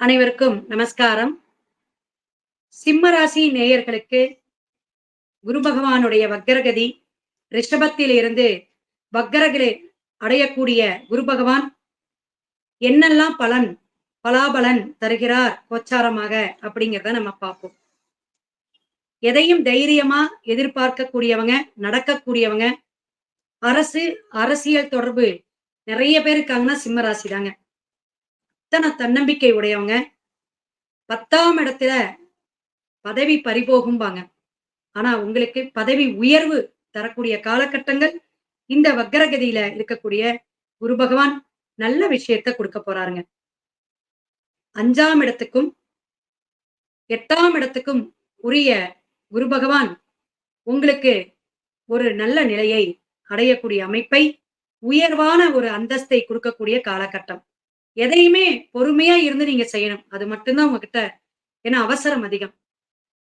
அனைவருக்கும் நமஸ்காரம். சிம்மராசி நேயர்களுக்கு குரு பகவானுடைய வக்கரகதி ரிஷபத்தில் இருந்து வக்கரகளை அடையக்கூடிய குரு பகவான் என்னெல்லாம் பலன் பலாபலன் தருகிறார் கோச்சாரமாக அப்படிங்கிறத நம்ம பார்ப்போம். எதையும் தைரியமா எதிர்பார்க்கக்கூடியவங்க நடக்கக்கூடியவங்க அரசு அரசியல் தொடர்பு நிறைய பேர் இருக்காங்கன்னா சிம்மராசி தாங்க அத்தனை தன்னம்பிக்கை உடையவங்க. பத்தாம் இடத்துல பதவி பறிபோகும்பாங்க. ஆனா உங்களுக்கு பதவி உயர்வு தரக்கூடிய காலகட்டங்கள் இந்த வக்கரகதியில இருக்கக்கூடிய குரு பகவான் நல்ல விஷயத்த கொடுக்க போறாருங்க. அஞ்சாம் இடத்துக்கும் எட்டாம் இடத்துக்கும் உரிய குரு பகவான் உங்களுக்கு ஒரு நல்ல நிலையை அடையக்கூடிய அமைப்பை உயர்வான ஒரு அந்தஸ்தை கொடுக்கக்கூடிய காலகட்டம். எதையுமே பொறுமையா இருந்து நீங்க செய்யணும். அது மட்டும்தான் உங்ககிட்ட ஏன்னா அவசரம் அதிகம்.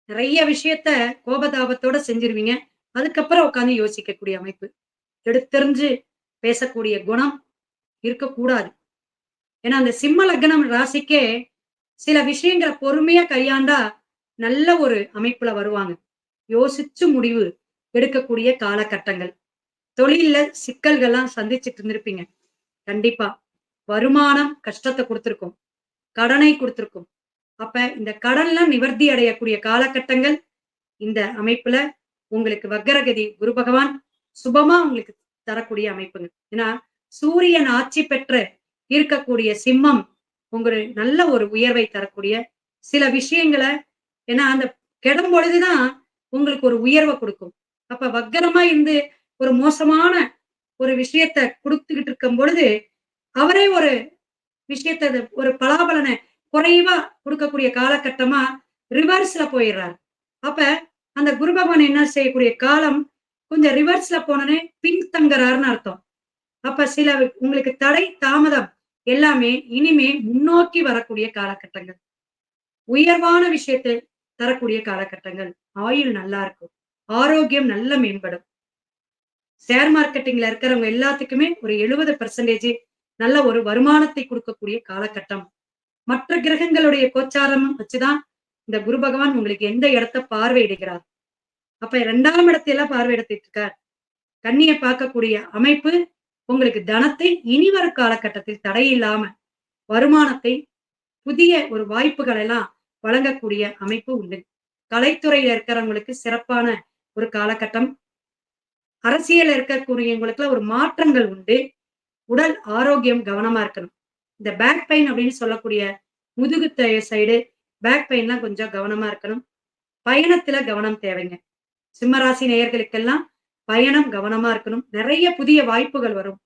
நிறைய விஷயத்த கோபதாபத்தோட செஞ்சிருவீங்க. அதுக்கப்புறம் உட்காந்து யோசிக்கக்கூடிய அமைப்பு. எடுத்தெறிஞ்சு பேசக்கூடிய குணம் இருக்கக்கூடாது. ஏன்னா அந்த சிம்ம லக்னம் ராசிக்கே சில விஷயங்களை பொறுமையா கையாண்டா நல்ல ஒரு அமைப்புல வருவாங்க. யோசிச்சு முடிவு எடுக்கக்கூடிய காலகட்டங்கள். தொழில்ல சிக்கல்கள்லாம் சந்திச்சுட்டு இருந்திருப்பீங்க. கண்டிப்பா. வருமானம் கஷ்டத்தை கொடுத்துருக்கும். கடனை கொடுத்துருக்கும். அப்ப இந்த கடன்லாம் நிவர்த்தி அடையக்கூடிய காலகட்டங்கள் இந்த அமைப்புல உங்களுக்கு வக்கரகதி குரு பகவான் சுபமா உங்களுக்கு தரக்கூடிய அமைப்புங்க. ஏன்னா சூரியன் ஆட்சி பெற்ற இருக்கக்கூடிய சிம்மம் உங்களுக்கு நல்ல ஒரு உயர்வை தரக்கூடிய சில விஷயங்களை ஏன்னா அந்த கெடும் பொழுதுதான் உங்களுக்கு ஒரு உயர்வை கொடுக்கும். அப்ப வக்கரமா இருந்து ஒரு மோசமான ஒரு விஷயத்த கொடுத்துக்கிட்டு இருக்கும் பொழுது அவரே ஒரு விஷயத்த ஒரு பலாபலனை குறைவா கொடுக்கக்கூடிய காலகட்டமா ரிவர்ஸ்ல போயிடுறாரு. அப்ப அந்த குரு பகவான் என்ன செய்யக்கூடிய காலம்? கொஞ்சம் ரிவர்ஸ்ல போனனே பின்தங்குறாருன்னு அர்த்தம். அப்ப சில உங்களுக்கு தடை தாமதம் எல்லாமே இனிமே முன்னோக்கி வரக்கூடிய காலகட்டங்கள். உயர்வான விஷயத்தை தரக்கூடிய காலகட்டங்கள். ஆயுள் நல்லா இருக்கும். ஆரோக்கியம் நல்ல மேம்படும். ஷேர் மார்க்கெட்டிங்ல இருக்கிறவங்க எல்லாத்துக்குமே ஒரு எழுபது பெர்சன்டேஜ் நல்ல ஒரு வருமானத்தை கொடுக்கக்கூடிய காலகட்டம். மற்ற கிரகங்களுடைய கோச்சாரம் வச்சுதான் இந்த குரு பகவான் உங்களுக்கு எந்த இடத்த பார்வையிடுகிறார். அப்ப இரண்டாம் இடத்தையெல்லாம் பார்வையிடத்திட்டு இருக்கார் கண்ணியை பார்க்கக்கூடிய அமைப்பு உங்களுக்கு தனத்தை இனி வரும் காலகட்டத்தில் தடையில்லாம வருமானத்தை புதிய ஒரு வாய்ப்புகள் எல்லாம் வழங்கக்கூடிய அமைப்பு உண்டு. கலைத்துறையில இருக்கிறவங்களுக்கு சிறப்பான ஒரு காலகட்டம். அரசியல் இருக்கக்கூடியவங்களுக்குலாம் ஒரு மாற்றங்கள் உண்டு. உடல் ஆரோக்கியம் கவனமா இருக்கணும். இந்த பேக் பெயின் அப்படின்னு சொல்லக்கூடிய முதுகு சைடு பேக் பெயின்லாம் கொஞ்சம் கவனமா இருக்கணும். பயணத்துல கவனம் தேவைங்க. சிம்மராசி நேயர்களுக்கெல்லாம் பயணம் கவனமா இருக்கணும். நிறைய புதிய வாய்ப்புகள் வரும்.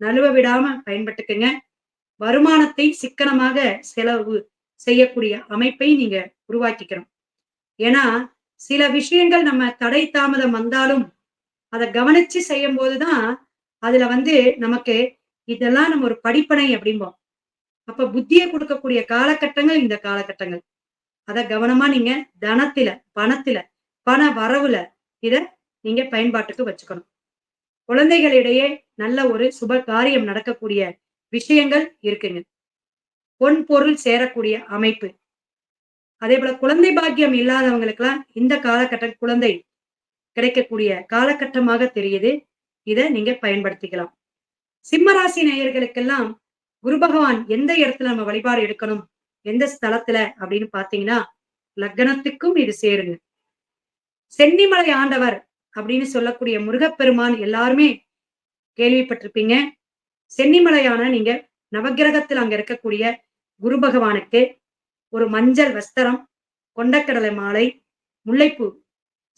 நழுவ விடாம பயன்பட்டுக்குங்க. வருமானத்தை சிக்கனமாக செலவு செய்யக்கூடிய அமைப்பை நீங்க உருவாக்கிக்கணும். ஏன்னா சில விஷயங்கள் நம்ம தடை தாமதம் வந்தாலும் அதை கவனிச்சு செய்யும் போதுதான் அதுல வந்து நமக்கு இதெல்லாம் நம்ம ஒரு படிப்பனை அப்படிம்போம். அப்ப புத்தியை கொடுக்கக்கூடிய காலகட்டங்கள் இந்த காலகட்டங்கள். அத கவனமா நீங்க தனத்துல பணத்துல பண வரவுல இத நீங்க பயன்பாட்டுக்கு வச்சுக்கணும். குழந்தைகளிடையே நல்ல ஒரு சுப காரியம் நடக்கக்கூடிய விஷயங்கள் இருக்குங்க. பொன் பொருள் சேரக்கூடிய அமைப்பு. அதே போல குழந்தை பாக்கியம் இல்லாதவங்களுக்கெல்லாம் இந்த காலகட்ட குழந்தை கிடைக்கக்கூடிய காலகட்டமாக தெரியுது. இதை நீங்க பயன்படுத்திக்கலாம். சிம்மராசி நேயர்களுக்கெல்லாம் குரு பகவான் எந்த இடத்துல நம்ம வழிபாடு எடுக்கணும்? எந்த ஸ்தலத்துல? அப்படின்னு பாத்தீங்கன்னா லக்னத்துக்கும் இது சேருங்க. சென்னிமலை ஆண்டவர் அப்படின்னு சொல்லக்கூடிய முருகப்பெருமான் எல்லாருமே கேள்விப்பட்டிருப்பீங்க. சென்னிமலையான நீங்க நவகிரகத்தில் அங்க இருக்கக்கூடிய குரு பகவானுக்கு ஒரு மஞ்சள் வஸ்திரம் கொண்டக்கடலை மாலை முல்லைப்பூ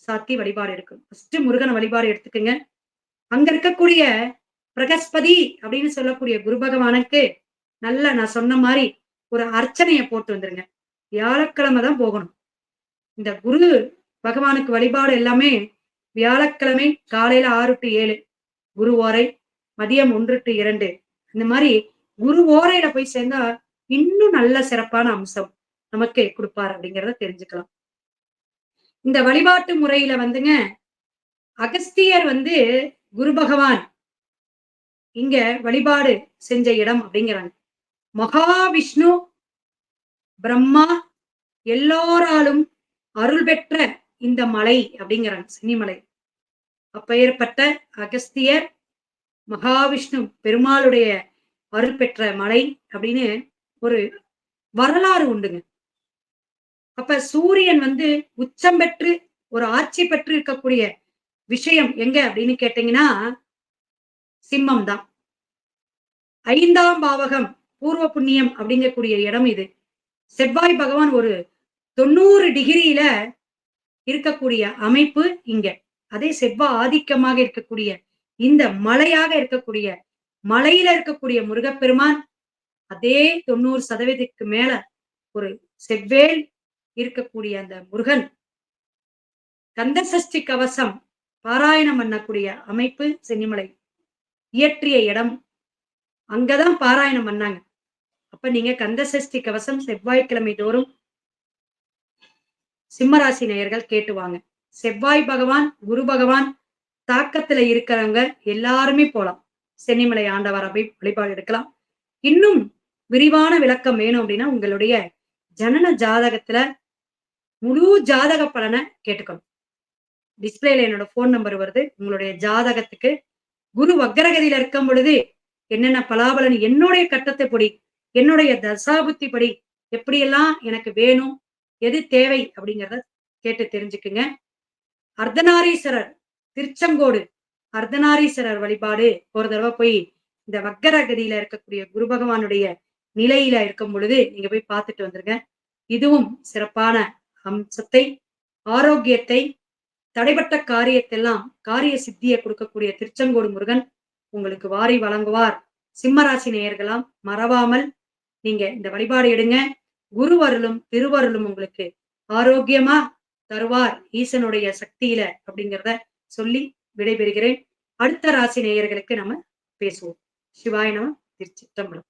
சாத்தி வழிபாடு எடுக்கும் ஃபர்ஸ்ட் முருகனை வழிபாடு எடுத்துக்கோங்க. அங்க இருக்கக்கூடிய பிரகஸ்பதி அப்படின்னு சொல்லக்கூடிய குரு பகவானுக்கு நல்ல நான் சொன்ன மாதிரி ஒரு அர்ச்சனைய போட்டு வந்துருங்க. வியாழக்கிழமை தான் போகணும். இந்த குரு பகவானுக்கு வழிபாடு எல்லாமே வியாழக்கிழமை காலையில ஆறு டு ஏழு குரு ஓரை மதியம் ஒன்று டு இரண்டு. இந்த மாதிரி குரு ஓரையில போய் சேர்ந்தா இன்னும் நல்ல சிறப்பான அம்சம் நமக்கு கொடுப்பார் அப்படிங்கிறத தெரிஞ்சுக்கலாம். இந்த வழிபாட்டு முறையில வந்துங்க அகஸ்தியர் வந்து குரு பகவான் இங்க வழிபாடு செஞ்ச இடம் அப்படிங்கிறாங்க. மகாவிஷ்ணு பிரம்மா எல்லோராலும் அருள் பெற்ற இந்த மலை அப்படிங்கிறாங்க சினிமலை. அப்பெயர்பட்ட அகஸ்தியர் மகாவிஷ்ணு பெருமாளுடைய அருள் பெற்ற மலை அப்படின்னு ஒரு வரலாறு உண்டுங்க. அப்ப சூரியன் வந்து உச்சம் பெற்று ஒரு ஆட்சி பெற்று இருக்கக்கூடிய விஷயம் எங்க அப்படின்னு கேட்டீங்கன்னா சிம்மம் தான் ஐந்தாம் பாவகம் பூர்வ புண்ணியம் அப்படிங்கக்கூடிய இடம் இது. செவ்வாய் பகவான் ஒரு தொண்ணூறு டிகிரியில இருக்கக்கூடிய அமைப்பு இங்க. அதே செவ்வாய் ஆதிக்கமாக இருக்கக்கூடிய இந்த மலையாக இருக்கக்கூடிய மலையில இருக்கக்கூடிய முருகப்பெருமான் அதே தொண்ணூறு சதவீதத்துக்கு மேல ஒரு செவ்வேல் இருக்கக்கூடிய அந்த முருகன். கந்த சஷ்டி கவசம் பாராயணம் பண்ணக்கூடிய அமைப்பு சென்னிமலை. இயற்றிய இடம். அங்கதான் பாராயணம் பண்ணாங்க. அப்ப நீங்க கந்த சஷ்டி கவசம் செவ்வாய்க்கிழமை தோறும் சிம்மராசி நேயர்கள் கேட்டுவாங்க செவ்வாய் பகவான் குரு பகவான் தாக்கத்துல இருக்கிறவங்க எல்லாருமே போலாம். சென்னிமலை ஆண்டவரை போய் வழிபாடு எடுக்கலாம். இன்னும் விரிவான விளக்கம் வேணும் அப்படின்னா உங்களுடைய ஜனன ஜாதகத்துல முழு ஜாதக பலனை கேட்டுக்கணும். டிஸ்பிளேல என்னோட போன் நம்பர் வருது. உங்களுடைய ஜாதகத்துக்கு குரு வக்கரகதியில இருக்கும் பொழுது என்னென்ன பலாபலன் என்னுடைய கட்டத்தை படி என்னுடைய தசாபுத்தி படி எப்படியெல்லாம் எனக்கு வேணும் எது தேவை அப்படிங்கிறத கேட்டு தெரிஞ்சுக்குங்க. அர்த்தநாரீஸ்வரர் திருச்செங்கோடு அர்த்தநாரீஸ்வரர் வழிபாடு ஒரு தடவை போய் இந்த வக்கரகதியில இருக்கக்கூடிய குரு பகவானுடைய நிலையில இருக்கும் பொழுது நீங்க போய் பார்த்துட்டு வந்துருங்க. இதுவும் சிறப்பான அம்சத்தை ஆரோக்கியத்தை தடைப்பட்ட காரியத்தெல்லாம் காரிய சித்தியை கொடுக்கக்கூடிய திருச்செங்கோடு முருகன் உங்களுக்கு வாரி வழங்குவார். சிம்மராசி நேயர்களாம் மறவாமல் நீங்க இந்த வழிபாடு எடுங்க. குருவருளும் திருவருளும் உங்களுக்கு ஆரோக்கியமா தருவார். ஈசனுடைய சக்தியில அப்படிங்கிறத சொல்லி விடைபெறுகிறேன். அடுத்த ராசி நேயர்களுக்கு நம்ம பேசுவோம். சிவாய நம திருச்சிற்றம்பலம்.